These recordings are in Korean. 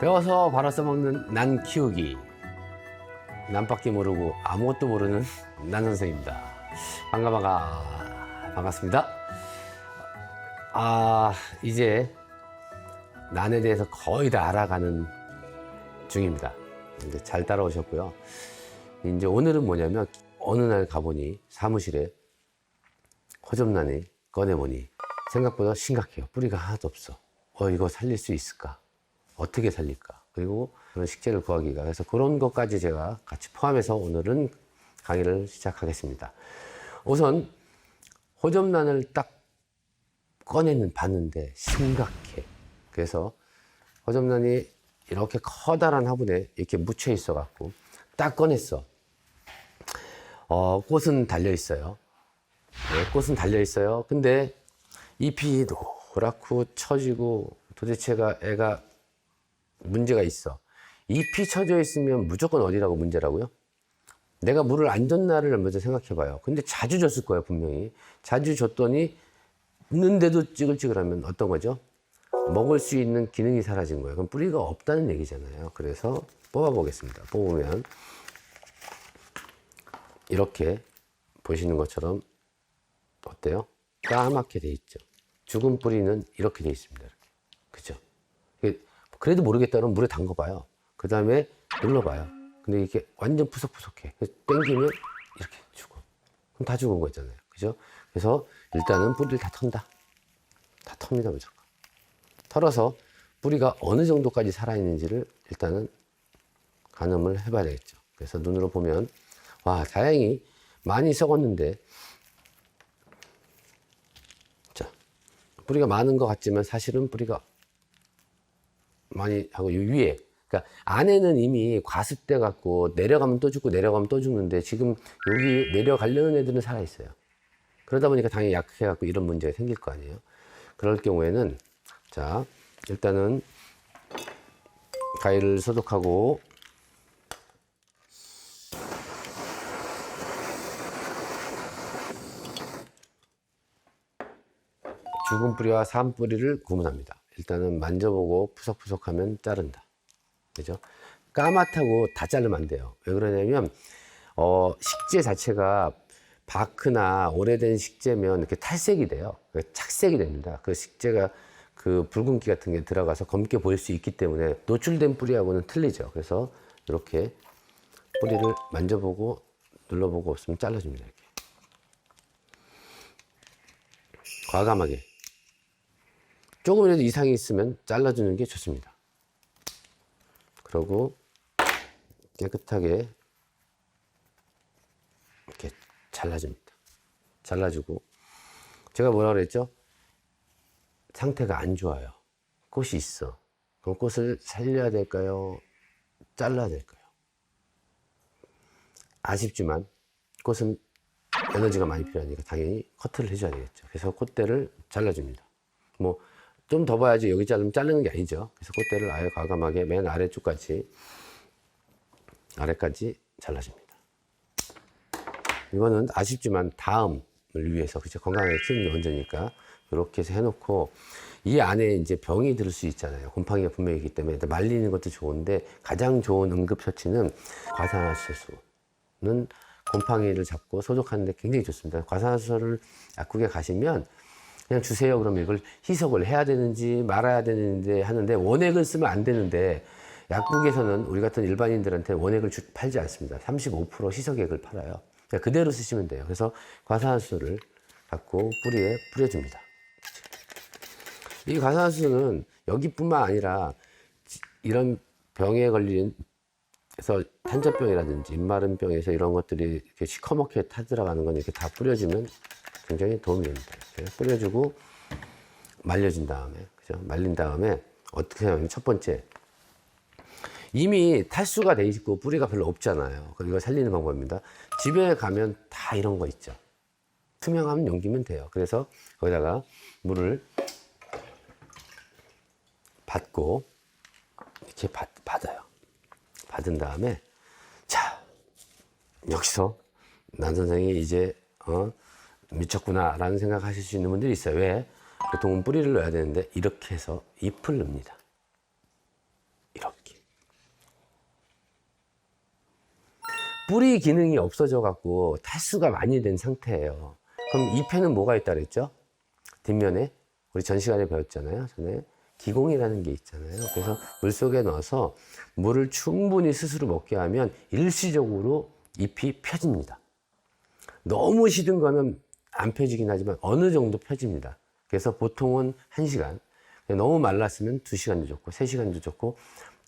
배워서 바로 써먹는 난 키우기. 남밖에 모르고 아무것도 모르는 난 선생입니다. 반가 반가 반갑습니다. 아 이제 난에 대해서 거의 다 알아가는 중입니다. 이제 잘 따라오셨고요. 이제 오늘은 뭐냐면 어느 날 가보니 사무실에 허접난이 꺼내보니 생각보다 심각해요. 뿌리가 하나도 없어. 어 이거 살릴 수 있을까? 어떻게 살릴까? 그리고 그런 식재를 구하기가 그래서 그런 것까지 제가 같이 포함해서 오늘은 강의를 시작하겠습니다. 우선 호접란을 딱 꺼내는 봤는데 심각해. 그래서 호접란이 이렇게 커다란 화분에 이렇게 묻혀 있어 갖고 딱 꺼냈어. 어, 꽃은 달려 있어요. 네, 꽃은 달려 있어요. 근데 잎이 노랗고 처지고 도대체가 애가 문제가 있어. 잎이 처져 있으면 무조건 어디라고 문제라고요? 내가 물을 안줬 날을 먼저 생각해 봐요. 근데 자주 줬을 거예요, 분명히. 자주 줬더니 있는데도 찌글찌글하면 어떤 거죠? 먹을 수 있는 기능이 사라진 거예요. 그럼 뿌리가 없다는 얘기잖아요. 그래서 뽑아 보겠습니다. 뽑으면 이렇게 보시는 것처럼 어때요? 까맣게 돼 있죠. 죽은 뿌리는 이렇게 돼 있습니다. 그죠? 그래도 모르겠다 그러면 물에 담궈봐요. 그 다음에 눌러봐요. 근데 이게 완전 푸석푸석해. 땡기면 이렇게 죽어. 그럼 다 죽은 거잖아요. 그죠? 그래서 일단은 뿌리를 다 턴다. 다 텁니다, 무조건. 털어서 뿌리가 어느 정도까지 살아있는지를 일단은 가늠을 해봐야 되겠죠. 그래서 눈으로 보면, 와, 다행히 많이 썩었는데, 자, 뿌리가 많은 것 같지만 사실은 뿌리가 많이 하고 이 위에 그러니까 안에는 이미 과습돼 갖고 내려가면 또 죽고 내려가면 또 죽는데 지금 여기 내려가려는 애들은 살아 있어요. 그러다 보니까 당연히 약해 갖고 이런 문제가 생길 거 아니에요. 그럴 경우에는 자 일단은 가위를 소독하고 죽은 뿌리와 산 뿌리를 구분합니다. 일단은 만져보고 푸석푸석하면 자른다. 그죠? 까맣다고 다 자르면 안 돼요. 왜 그러냐면, 어, 식재 자체가 바크나 오래된 식재면 이렇게 탈색이 돼요. 그러니까 착색이 됩니다. 그 식재가 그 붉은기 같은 게 들어가서 검게 보일 수 있기 때문에 노출된 뿌리하고는 틀리죠. 그래서 이렇게 뿌리를 만져보고 눌러보고 없으면 잘라줍니다. 이렇게. 과감하게. 조금이라도 이상이 있으면 잘라주는 게 좋습니다. 그리고 깨끗하게 이렇게 잘라줍니다. 잘라주고 제가 뭐라 그랬죠? 상태가 안 좋아요. 꽃이 있어. 그럼 꽃을 살려야 될까요? 잘라야 될까요? 아쉽지만 꽃은 에너지가 많이 필요하니까 당연히 커트를 해줘야 되겠죠. 그래서 콧대를 잘라줍니다. 뭐 좀 더 봐야지 여기 자르면 자르는 게 아니죠. 그래서 콧대를 아예 과감하게 맨 아래쪽까지 아래까지 잘라줍니다. 이거는 아쉽지만 다음을 위해서 그죠 건강하게 키우는 게 먼저니까 이렇게 해서 해놓고 이 안에 이제 병이 들 수 있잖아요. 곰팡이가 분명히 있기 때문에 말리는 것도 좋은데 가장 좋은 응급 처치는 과산화수소는 곰팡이를 잡고 소독하는데 굉장히 좋습니다. 과산화수소를 약국에 가시면 그냥 주세요. 그러면 이걸 희석을 해야 되는지 말아야 되는데 하는데 원액을 쓰면 안 되는데 약국에서는 우리 같은 일반인들한테 원액을 주- 팔지 않습니다. 35% 희석액을 팔아요. 그냥 그대로 쓰시면 돼요. 그래서 과산화수소를 갖고 뿌리에 뿌려줍니다. 이 과산화수소는 여기뿐만 아니라 지- 이런 병에 걸린 그래서 탄저병이라든지 입마른병에서 이런 것들이 시커멓게 타들어가는 건 이렇게 다 뿌려주면 굉장히 도움이 됩니다. 뿌려주고 말려준 다음에 그죠? 말린 다음에 어떻게 하냐면 첫 번째 이미 탈수가 돼 있고 뿌리가 별로 없잖아요. 이걸 살리는 방법입니다. 집에 가면 다 이런 거 있죠. 투명하면 넘기면 돼요. 그래서 거기다가 물을 받고 이렇게 받, 받아요. 받은 다음에 자 여기서 난 선생이 이제 어, 미쳤구나라는 생각하실 수 있는 분들이 있어요. 왜? 보통은 뿌리를 넣어야 되는데 이렇게 해서 잎을 넣습니다. 이렇게. 뿌리 기능이 없어져 갖고 탈수가 많이 된 상태예요. 그럼 잎에는 뭐가 있다 그랬죠? 뒷면에 우리 전 시간에 배웠잖아요. 전에 기공이라는 게 있잖아요. 그래서 물 속에 넣어서 물을 충분히 스스로 먹게 하면 일시적으로 잎이 펴집니다. 너무 시든 거는 안 펴지긴 하지만 어느 정도 펴집니다. 그래서 보통은 1시간, 너무 말랐으면 2시간도 좋고 3시간도 좋고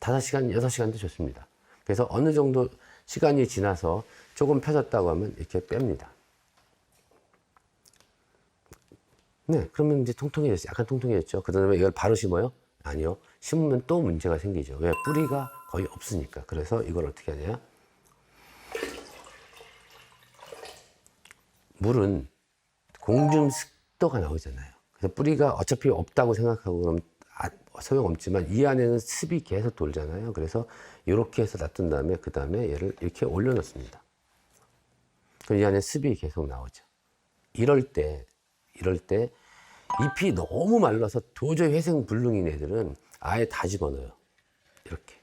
5시간, 6시간도 좋습니다. 그래서 어느 정도 시간이 지나서 조금 펴졌다고 하면 이렇게 뺍니다. 네, 그러면 이제 통통해졌어요. 약간 통통해졌죠. 그 다음에 이걸 바로 심어요? 아니요. 심으면 또 문제가 생기죠. 왜? 뿌리가 거의 없으니까. 그래서 이걸 어떻게 하냐? 물은 공중 습도가 나오잖아요. 그래서 뿌리가 어차피 없다고 생각하고 그럼 아, 소용없지만 이 안에는 습이 계속 돌잖아요. 그래서 이렇게 해서 놔둔 다음에 그 다음에 얘를 이렇게 올려놓습니다. 그럼 이 안에 습이 계속 나오죠. 이럴 때, 이럴 때 잎이 너무 말라서 도저히 회생 불능인 애들은 아예 다 집어넣어요. 이렇게.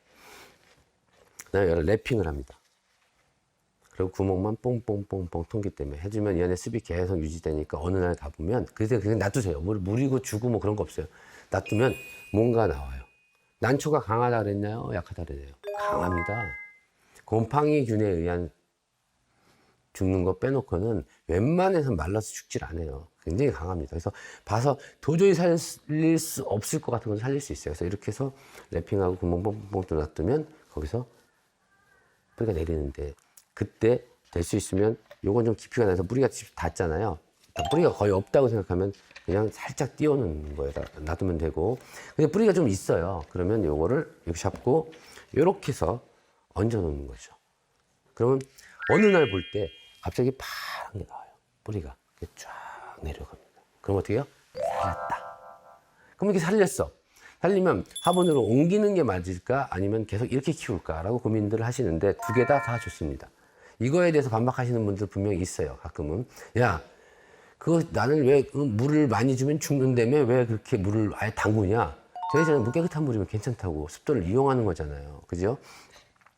그다음에 얘를 랩핑을 합니다. 그리고 구멍만 뽕뽕뽕뽕 통기 때문에 해주면 이 안에 습이 계속 유지되니까 어느 날 가보면 그때 그냥 놔두세요. 물, 물이고 주고 뭐 그런 거 없어요. 놔두면 뭔가 나와요. 난초가 강하다 그랬나요? 약하다 그랬나요? 강합니다. 곰팡이 균에 의한 죽는 거 빼놓고는 웬만해서 말라서 죽질 않아요. 굉장히 강합니다. 그래서 봐서 도저히 살릴 수 없을 것 같은 건 살릴 수 있어요. 그래서 이렇게 해서 랩핑하고 구멍 뽕뽕 뚫어놨두면 거기서 뿌리가 내리는데 그때 될 수 있으면 요건 좀 깊이가 나서 뿌리가 닿잖아요. 그러니까 뿌리가 거의 없다고 생각하면 그냥 살짝 띄워놓는 거에다 놔두면 되고 근데 뿌리가 좀 있어요. 그러면 요거를 이렇게 잡고 요렇게 해서 얹어놓는 거죠. 그러면 어느 날 볼 때 갑자기 파란 게 나와요. 뿌리가 이렇게 쫙 내려갑니다. 그럼 어떻게 해요? 살았다. 그럼 이렇게 살렸어. 살리면 화분으로 옮기는 게 맞을까? 아니면 계속 이렇게 키울까라고 고민들을 하시는데 두 개 다다 좋습니다. 이거에 대해서 반박하시는 분들 분명히 있어요. 가끔은. 야, 그거 나는 왜그 물을 많이 주면 죽는다며 왜 그렇게 물을 아예 담그냐? 저희 저는 물 깨끗한 물이면 괜찮다고 습도를 이용하는 거잖아요. 그죠?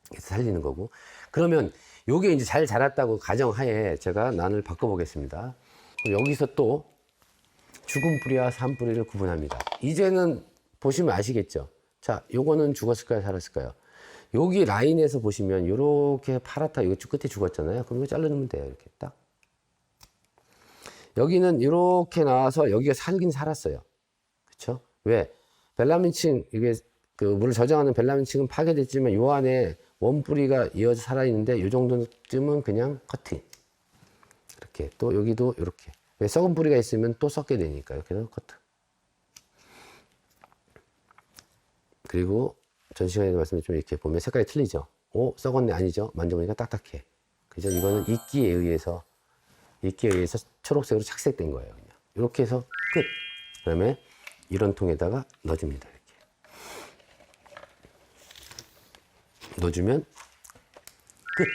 그래서 살리는 거고. 그러면 요게 이제 잘 자랐다고 가정하에 제가 난을 바꿔보겠습니다. 여기서 또 죽은 뿌리와 산 뿌리를 구분합니다. 이제는 보시면 아시겠죠? 자, 요거는 죽었을까요? 살았을까요? 여기 라인에서 보시면 요렇게 파랗다. 이거 끝에 죽었잖아요. 그럼 이거 자르면 돼요. 이렇게 딱. 여기는 이렇게 나와서 여기가 살긴 살았어요. 그쵸? 왜? 벨라민층, 이게 그 물을 저장하는 벨라민층은 파괴됐지만 요 안에 원뿌리가 이어져 살아 있는데 요 정도쯤은 그냥 커팅. 이렇게. 또 여기도 이렇게. 왜 썩은 뿌리가 있으면 또 썩게 되니까 이렇게 커트. 그리고 전 시간에 말씀드렸지만 이렇게 보면 색깔이 틀리죠. 오, 썩었네. 아니죠. 만져보니까 딱딱해. 그죠? 이거는 이끼에 의해서, 이끼에 의해서 초록색으로 착색된 거예요. 그냥. 이렇게 해서 끝. 그 다음에 이런 통에다가 넣어줍니다. 이렇게. 넣어주면 끝.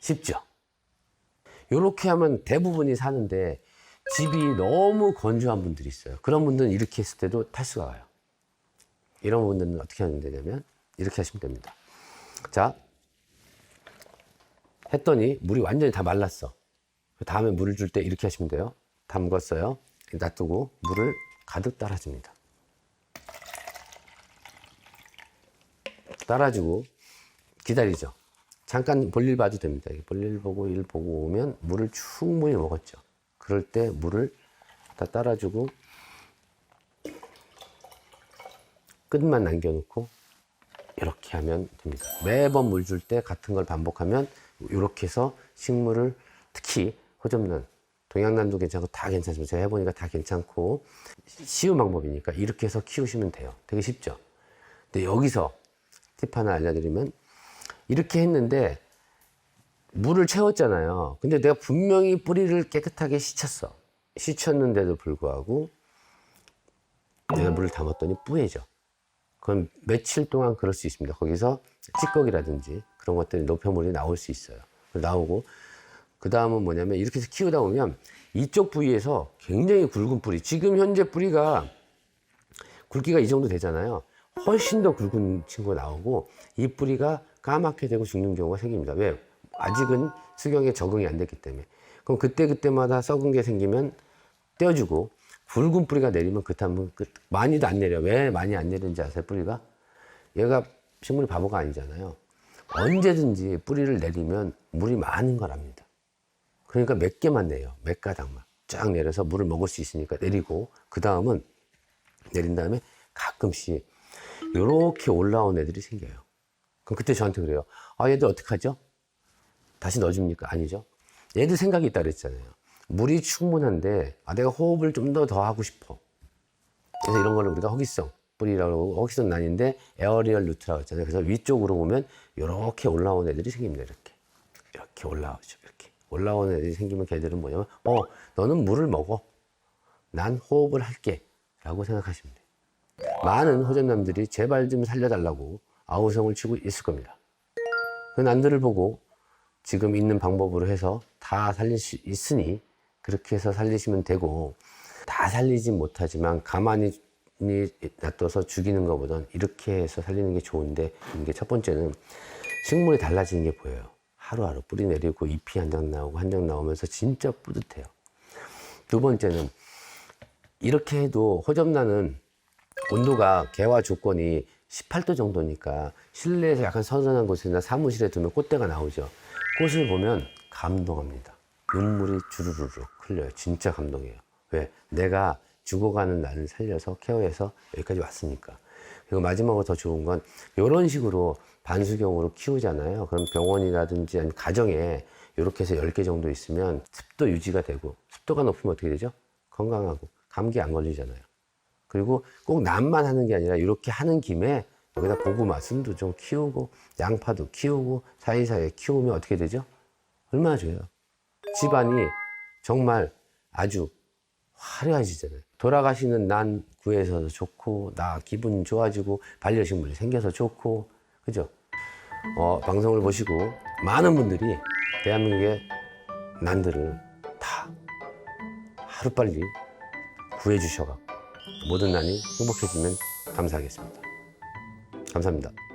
쉽죠? 이렇게 하면 대부분이 사는데 집이 너무 건조한 분들이 있어요. 그런 분들은 이렇게 했을 때도 탈수가 와요. 이런 분들은 어떻게 하면 되냐면 이렇게 하시면 됩니다. 자, 했더니 물이 완전히 다 말랐어. 그 다음에 물을 줄 때 이렇게 하시면 돼요. 담궜어요. 놔두고 물을 가득 따라줍니다. 따라주고 기다리죠. 잠깐 볼일 봐도 됩니다. 볼일 보고 일 보고 오면 물을 충분히 먹었죠. 그럴 때 물을 다 따라주고 끝만 남겨놓고 이렇게 하면 됩니다. 매번 물 줄 때 같은 걸 반복하면 이렇게 해서 식물을 특히 호접란 동양란도 괜찮고 다 괜찮지만 제가 해보니까 다 괜찮고 쉬운 방법이니까 이렇게 해서 키우시면 돼요. 되게 쉽죠. 근데 여기서 팁 하나 알려드리면 이렇게 했는데 물을 채웠잖아요. 근데 내가 분명히 뿌리를 깨끗하게 씻었어. 씻었는데도 불구하고 내가 물을 담았더니 뿌얘져. 그럼 며칠 동안 그럴 수 있습니다. 거기서 찌꺼기라든지 그런 것들이 노폐물이 나올 수 있어요. 나오고 그 다음은 뭐냐면 이렇게 해서 키우다 보면 이쪽 부위에서 굉장히 굵은 뿌리 지금 현재 뿌리가 굵기가 이 정도 되잖아요. 훨씬 더 굵은 친구가 나오고 이 뿌리가 까맣게 되고 죽는 경우가 생깁니다. 왜? 아직은 수경에 적응이 안 됐기 때문에. 그럼 그때 그때마다 썩은 게 생기면 떼어주고 붉은 뿌리가 내리면 그다음은 그 많이도 안 내려. 왜 많이 안 내리는지 아세요? 뿌리가 얘가 식물이 바보가 아니잖아요. 언제든지 뿌리를 내리면 물이 많은 거랍니다. 그러니까 몇 개만 내요. 몇 가닥만 쫙 내려서 물을 먹을 수 있으니까 내리고 그 다음은 내린 다음에 가끔씩 이렇게 올라온 애들이 생겨요. 그럼 그때 저한테 그래요. 아 얘들 어떡하죠? 다시 넣어줍니까? 아니죠. 얘들 생각이 있다 그랬잖아요. 물이 충분한데 아 내가 호흡을 좀 더 더 하고 싶어. 그래서 이런 거를 우리가 허기성 뿌리라고 허기성 난인데 에어리얼 루트라고 했잖아요. 그래서 위쪽으로 보면 이렇게 올라온 애들이 생깁니다. 이렇게 이렇게 올라오죠. 이렇게 올라온 애들이 생기면 걔들은 뭐냐면 어 너는 물을 먹어. 난 호흡을 할게라고 생각하시면 돼요. 많은 호전남들이 제발 좀 살려달라고 아우성을 치고 있을 겁니다. 그 난들을 보고 지금 있는 방법으로 해서 다 살릴 수 있으니 그렇게 해서 살리시면 되고 다 살리진 못하지만 가만히 놔둬서 죽이는 것보단 이렇게 해서 살리는 게 좋은데 이게 첫 번째는 식물이 달라지는 게 보여요. 하루하루 뿌리 내리고 잎이 한 장 나오고 한 장 나오면서 진짜 뿌듯해요. 두 번째는 이렇게 해도 호접란은 온도가 개화 조건이 18도 정도니까 실내에서 약간 선선한 곳이나 사무실에 두면 꽃대가 나오죠. 꽃을 보면 감동합니다. 눈물이 주르르륵 흘려요. 진짜 감동해요. 왜? 내가 죽어가는 나를 살려서 케어해서 여기까지 왔으니까. 그리고 마지막으로 더 좋은 건 이런 식으로 반수경으로 키우잖아요. 그럼 병원이라든지 아니면 가정에 이렇게 해서 10개 정도 있으면 습도 유지가 되고 습도가 높으면 어떻게 되죠? 건강하고 감기 안 걸리잖아요. 그리고 꼭 남만 하는 게 아니라 이렇게 하는 김에 여기다 고구마, 순두 좀 키우고 양파도 키우고 사이사이에 키우면 어떻게 되죠? 얼마나 좋아요. 집안이 정말 아주 화려해지잖아요. 돌아가시는 난 구해서 좋고 나 기분 좋아지고 반려식물이 생겨서 좋고 그죠? 어, 방송을 보시고 많은 분들이 대한민국의 난들을 다 하루빨리 구해주셔갖고 모든 난이 행복해지면 감사하겠습니다. 감사합니다.